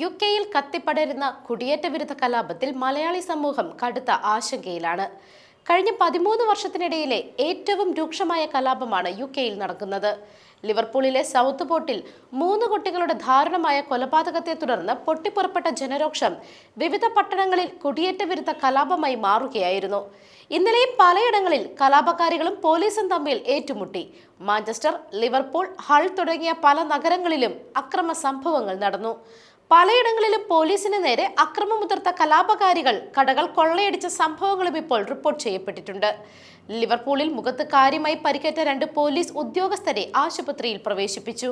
U കെയിൽ കത്തിപ്പടരുന്ന കുടിയേറ്റ വിരുദ്ധ കലാപത്തിൽ മലയാളി സമൂഹം കടുത്ത ആശങ്കയിലാണ്. കഴിഞ്ഞ പതിമൂന്ന് വർഷത്തിനിടയിലെ ഏറ്റവും രൂക്ഷമായ കലാപമാണ് യു കെയിൽ നടക്കുന്നത്. ലിവർപൂളിലെ സൗത്ത് പോർട്ടിൽ മൂന്ന് കുട്ടികളുടെ ധാരണമായ കൊലപാതകത്തെ തുടർന്ന് പൊട്ടിപ്പുറപ്പെട്ട ജനരോക്ഷം വിവിധ പട്ടണങ്ങളിൽ കുടിയേറ്റ വിരുദ്ധ കലാപമായി മാറുകയായിരുന്നു. ഇന്നലെയും പലയിടങ്ങളിൽ കലാപകാരികളും പോലീസും തമ്മിൽ ഏറ്റുമുട്ടി. മാഞ്ചസ്റ്റർ ലിവർപൂൾ ഹൾ തുടങ്ങിയ പല നഗരങ്ങളിലും അക്രമ സംഭവങ്ങൾ നടന്നു. പലയിടങ്ങളിലും പോലീസിന് നേരെ അക്രമമുതിർത്ത കലാപകാരികൾ കടകൾ കൊള്ളയടിച്ച സംഭവങ്ങളും ഇപ്പോൾ റിപ്പോർട്ട് ചെയ്യപ്പെട്ടിട്ടുണ്ട്. ലിവർപൂളിൽ മുഖത്ത് കാര്യമായി പരിക്കേറ്റ രണ്ട് പോലീസ് ഉദ്യോഗസ്ഥരെ ആശുപത്രിയിൽ പ്രവേശിപ്പിച്ചു.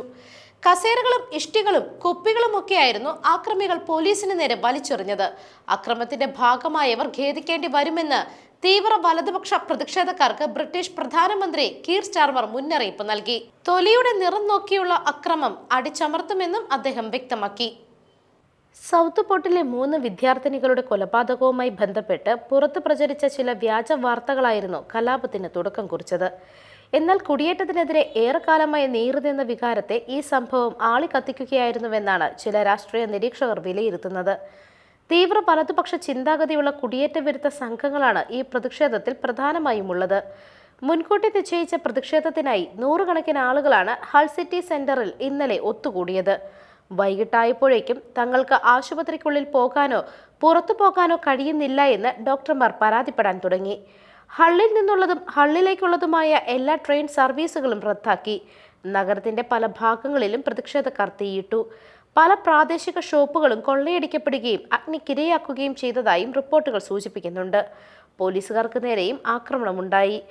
കസേരകളും ഇഷ്ടികളും കുപ്പികളുമൊക്കെയായിരുന്നു ആക്രമികൾ പോലീസിന് നേരെ വലിച്ചെറിഞ്ഞത്. അക്രമത്തിന്റെ ഭാഗമായവർ ഖേദിക്കേണ്ടി വരുമെന്ന് തീവ്ര വലതുപക്ഷ പ്രതിഷേധക്കാർക്ക് ബ്രിട്ടീഷ് പ്രധാനമന്ത്രി കീർ സ്റ്റാർമർ മുന്നറിയിപ്പ് നൽകി. തൊലിയുടെ നിറം നോക്കിയുള്ള അക്രമം അടിച്ചമർത്തുമെന്നും അദ്ദേഹം വ്യക്തമാക്കി. സൗത്ത് പോർട്ടിലെ മൂന്ന് വിദ്യാർത്ഥിനികളുടെ കൊലപാതകവുമായി ബന്ധപ്പെട്ട് പുറത്ത് പ്രചരിച്ച ചില വ്യാജ വാർത്തകളായിരുന്നു കലാപത്തിന് തുടക്കം കുറിച്ചത്. എന്നാൽ കുടിയേറ്റത്തിനെതിരെ ഏറെക്കാലമായി നീറുനിന്ന വികാരത്തെ ഈ സംഭവം ആളിക്കത്തിക്കുകയായിരുന്നുവെന്നാണ് ചില രാഷ്ട്രീയ നിരീക്ഷകർ വിലയിരുത്തുന്നത്. തീവ്ര വലതുപക്ഷ ചിന്താഗതിയുള്ള കുടിയേറ്റ വിരുദ്ധ സംഘങ്ങളാണ് ഈ പ്രതിഷേധത്തിൽ പ്രധാനമായും ഉള്ളത് മുൻകൂട്ടി നിശ്ചയിച്ച പ്രതിഷേധത്തിനായി നൂറുകണക്കിന് ആളുകളാണ് ഹൾ സിറ്റി സെന്ററിൽ ഇന്നലെ ഒത്തുകൂടിയത്. വൈകിട്ടായപ്പോഴേക്കും തങ്ങൾക്ക് ആശുപത്രിക്കുള്ളിൽ പോകാനോ പുറത്തു പോകാനോ കഴിയുന്നില്ല എന്ന് ഡോക്ടർമാർ പരാതിപ്പെടാൻ തുടങ്ങി. ഹള്ളിൽ നിന്നുള്ളതും ഹള്ളിലേക്കുള്ളതുമായ എല്ലാ ട്രെയിൻ സർവീസുകളും റദ്ദാക്കി. നഗരത്തിന്റെ പല ഭാഗങ്ങളിലും പ്രതിഷേധക്കാർ തീയിട്ടു. പല പ്രാദേശിക ഷോപ്പുകളും കൊള്ളയടിക്കപ്പെടുകയും അഗ്നിക്കിരയാക്കുകയും ചെയ്തതായും റിപ്പോർട്ടുകൾ സൂചിപ്പിക്കുന്നുണ്ട്. പോലീസുകാർക്ക് നേരെയും ആക്രമണമുണ്ടായി.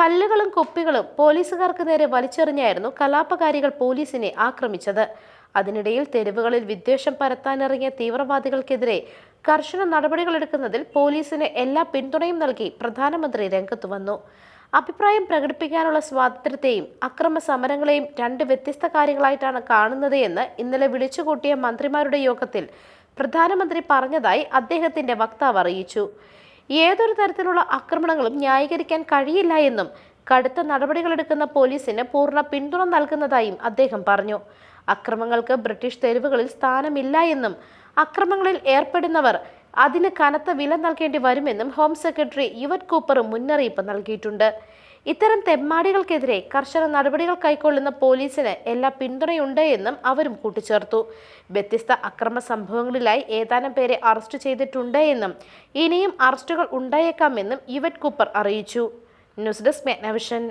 കല്ലുകളും കുപ്പികളും പോലീസുകാർക്ക് നേരെ വലിച്ചെറിഞ്ഞായിരുന്നു കലാപകാരികൾ പോലീസിനെ ആക്രമിച്ചത്. അതിനിടയിൽ തെരുവുകളിൽ വിദ്വേഷം പരത്താനിറങ്ങിയ തീവ്രവാദികൾക്കെതിരെ കർശന നടപടികളെടുക്കുന്നതിൽ പോലീസിന് എല്ലാ പിന്തുണയും നൽകി പ്രധാനമന്ത്രി രംഗത്തു വന്നു. അഭിപ്രായം പ്രകടിപ്പിക്കാനുള്ള സ്വാതന്ത്ര്യത്തെയും അക്രമ സമരങ്ങളെയും രണ്ട് വ്യത്യസ്ത കാര്യങ്ങളായിട്ടാണ് കാണുന്നത് എന്ന് ഇന്നലെ വിളിച്ചുകൂട്ടിയ മന്ത്രിമാരുടെ യോഗത്തിൽ പ്രധാനമന്ത്രി പറഞ്ഞതായി അദ്ദേഹത്തിന്റെ വക്താവ് അറിയിച്ചു. ഏതൊരു തരത്തിലുള്ള ആക്രമണങ്ങളും ന്യായീകരിക്കാൻ കഴിയില്ല എന്നും കടുത്ത നടപടികളെടുക്കുന്ന പോലീസിന് പൂർണ പിന്തുണ നൽകുന്നതായും അദ്ദേഹം പറഞ്ഞു. അക്രമങ്ങൾക്ക് ബ്രിട്ടീഷ് തെരുവുകളിൽ സ്ഥാനമില്ല എന്നും അക്രമങ്ങളിൽ ഏർപ്പെടുന്നവർ അതിന് കനത്ത വില നൽകേണ്ടി വരുമെന്നും ഹോം സെക്രട്ടറി യുവൻ കൂപ്പർ മുന്നറിയിപ്പ് നൽകിയിട്ടുണ്ട്. ഇത്തരം തെമ്മാടികൾക്കെതിരെ കർശന നടപടികൾ കൈക്കൊള്ളുന്ന പോലീസിന് എല്ലാ പിന്തുണയുണ്ട് എന്നും അവരും കൂട്ടിച്ചേർത്തു. വ്യത്യസ്ത അക്രമ സംഭവങ്ങളിലായി ഏതാനും പേരെ അറസ്റ്റ് ചെയ്തിട്ടുണ്ട് എന്നും ഇനിയും അറസ്റ്റുകൾ ഉണ്ടായേക്കാമെന്നും യുവറ്റ് കൂപ്പർ അറിയിച്ചു. News desk മെഗ്നവിഷൻ